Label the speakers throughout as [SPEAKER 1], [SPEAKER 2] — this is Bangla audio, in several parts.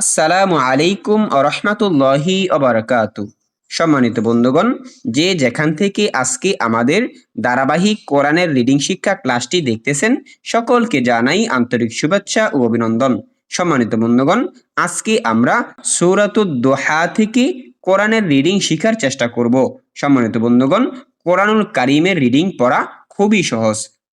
[SPEAKER 1] আসসালামু আলাইকুম রহমতুল্লাহি অবরাকাতু সম্মানিত বন্ধুগণ, যে যেখান থেকে আজকে আমাদের ধারাবাহিক কোরআনের রিডিং শিক্ষা ক্লাসটি দেখতেছেন, সকলকে জানাই আন্তরিক শুভেচ্ছা ও অভিনন্দন। সম্মানিত বন্ধুগণ, আজকে আমরা সৌরাতুদ দোহা থেকে কোরআনের রিডিং শেখার চেষ্টা করব। সম্মানিত বন্ধুগণ, কোরআনুল কারিমের রিডিং পড়া খুবই সহজ।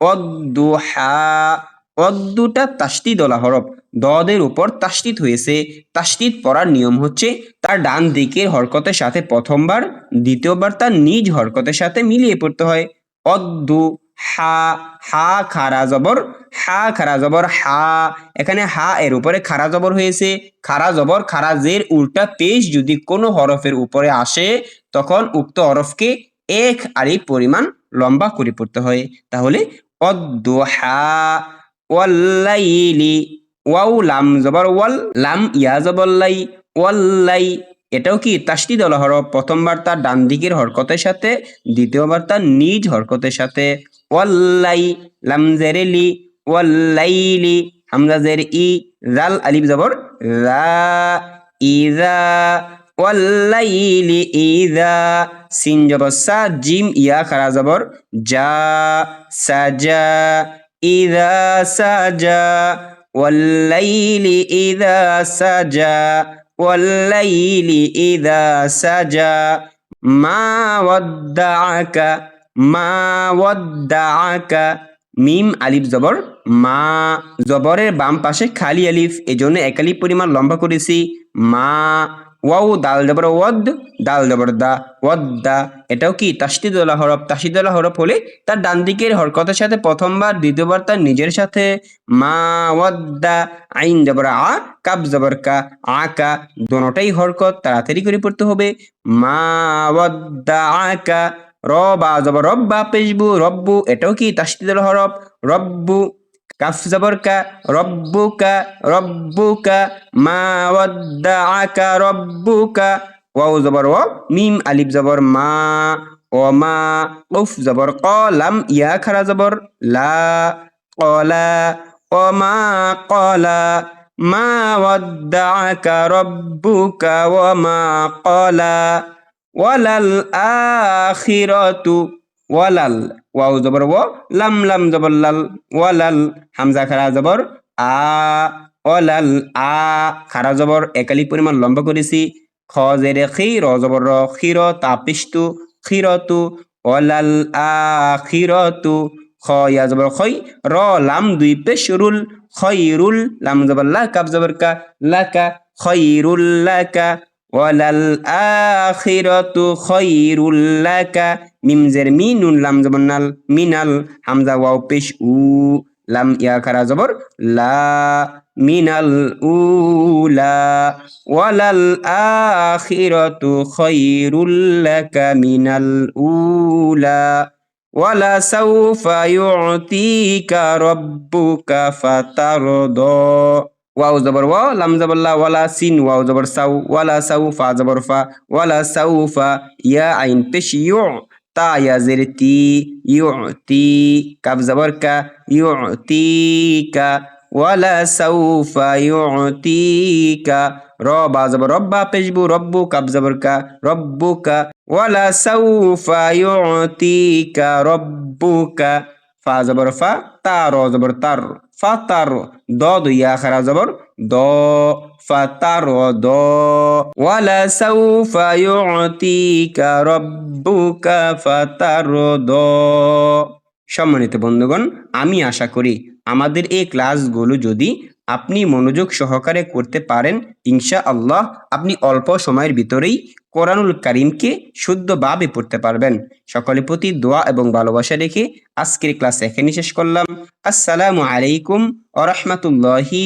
[SPEAKER 1] ওয়াদ্দু হা ওয়াদ্দুটা তাসদিদ ওলা হরফ। দদের উপর তাসদিদ হয়েছে। তাসদিদ পড়ার নিয়ম হচ্ছে তার ডান দিকের হরকতের সাথে প্রথমবার, দ্বিতীয়বার তার নিজ হরকতের সাথে মিলিয়ে পড়তে হয়। অদ্দু হা হা খারা জবর। হা, খারা জবর, হা। এখানে হা এর উপরে খারা জবর হয়েছে। খারা জবর, খারা জের উল্টা পেশ যদি কোনো হরফের উপরে আসে, তখন উক্ত হরফকে এক আরি পরিমাণ লম্বা করে পড়তে হয়। তাহলে অদ্দুহা ওয়াল্লাইলি লাম লাম ইয়া জবর লাই ওয়াল্লাই এটাও কি তাসদিদ ওলা হরফ? প্রথমবার তার ডান দিকের হরকতের সাথে দ্বিতীয়বার তার নিজ হরকতের সাথে। ওয়াল্লাই লাম জেরে লি ওয়াল্লাইলি হামজা জের ই, জাল আলিফ জবর রা ইজা ওয়াল্লাইলি ইদা সিন জবর সা জিম ইয়া খারা জবর যা সাজা, ইদা সাজা, ওয়াল্লাইলি ইদা সাজা, ওয়াল্লাইলি ইদা সাজা, মা ওয়াদ্দাআকা মা ওয়াদ্দাআকা, মিম আলিফ জবর, মা জবরের বাম পাশে খালি আলিফ, এজন্য একালি আলিফ পরিমাণ লম্বা করেছি, মা ওয়াও দাল জবর ওয়াদ, দাল জবর দা ওয়াদ্দা এটাও কি? তাসদিদুল্লাহ হরফ। তাসদিদুল্লাহ হরফ হলে তার ডান দিকের হরকতের সাথে প্রথমবার, দ্বিতীয়বার তার নিজের সাথে। মা ওয়াদ্দা আইন জবর আ কাব জবর কা আকা দোনোটাই হরকত তাড়াতাড়ি করে পড়তে হবে। মা ওয়াদ্দা আকা রবা জবর রব্বা, পেশবু, রব্বু। এটাও কি তাসদিদুল হরফ? রব্বু কাফ জবর কা রব্বুকা রব্বুকা মা ওয়াদ্দাআকা রব্বুকা ওয়াও জবর ওয়া মিম আলিফ জবর মা ও মা উফ জবর ক লাম ইয়া খারা জবর লা কলা ও মা কলা মা ওয়াদ্দাআকা রব্বুকা ওয়া মা কলা ওয়ালাল, ওয়াও জবর ও লাম লাম জবর, লাল, ওয়ালাল, হামজা খারা জবর, আ, ওয়ালাল, আ, খারা জবর, একালি পরিমাণ লম্বা করেছি, খ, জেরে খি র জবর, র খির তাপিস্তু খিরতু ওয়ালাল আখিরাতু খ, ইয়া জবর, খই, র, লাম, দুই পেশ রুল খইরুল লাম জবর, লা কাব জবর, কা লাকা খইরুল লাকা ওয়ালাল আখিরাতু খৈরুল লাকা মিম জের মি, নুন, লাম, জবর, নাল মিনাল হামজা, ওয়াও, পেশ, উ, লাম, ইয়া, খারা, জবর, লা মিনাল উলা ওয়ালাল আখিরাতু খৈরুল লাকা মিনাল উলা, ওয়ালা সাউফা ইউতিকা রাব্বুকা ফাতারদা, ওয়াও, জবর ওয়া লাম, জবর, লা, ওয়ালা, সিন, ওয়াও, জবর, সাউ, ওয়ালা সাউ ফা জবর, ফা, ওয়ালা সাউ ফা ইয়া, আইন, পেশ, ইউ তা ইয়া জের তি ইউ তি কাব জবর কা ইউ তি কা ওয়ালা সাউফা ইউ তি কা র বা জবর রব্বা পেশবু রব্বু কাব জবর কা রব্বু কা ওয়ালা সাউফা ইউ তি কা রব্বু কা ফা জবর ফা তার জবর তার ফাতার দ দুইয়া খারা জবর দ ফাতার দ। ওয়ালা সাউফা ইউতিকা রাব্বুকা ফাতার দ। সম্মানিত বন্ধুগণ, আমি আশা করি আমাদের এই ক্লাসগুলো যদি আপনি মনোযোগ সহকারে করতে পারেন ইনশা আল্লাহ আপনি অল্প সময়ের ভিতরেই কোরআনুল করিমকে শুদ্ধভাবে পড়তে পারবেন। সকলের প্রতি দোয়া এবং ভালোবাসা রেখে আজকের ক্লাস এখানে শেষ করলাম। আসসালামু আলাইকুম আ রহমতুল্লাহি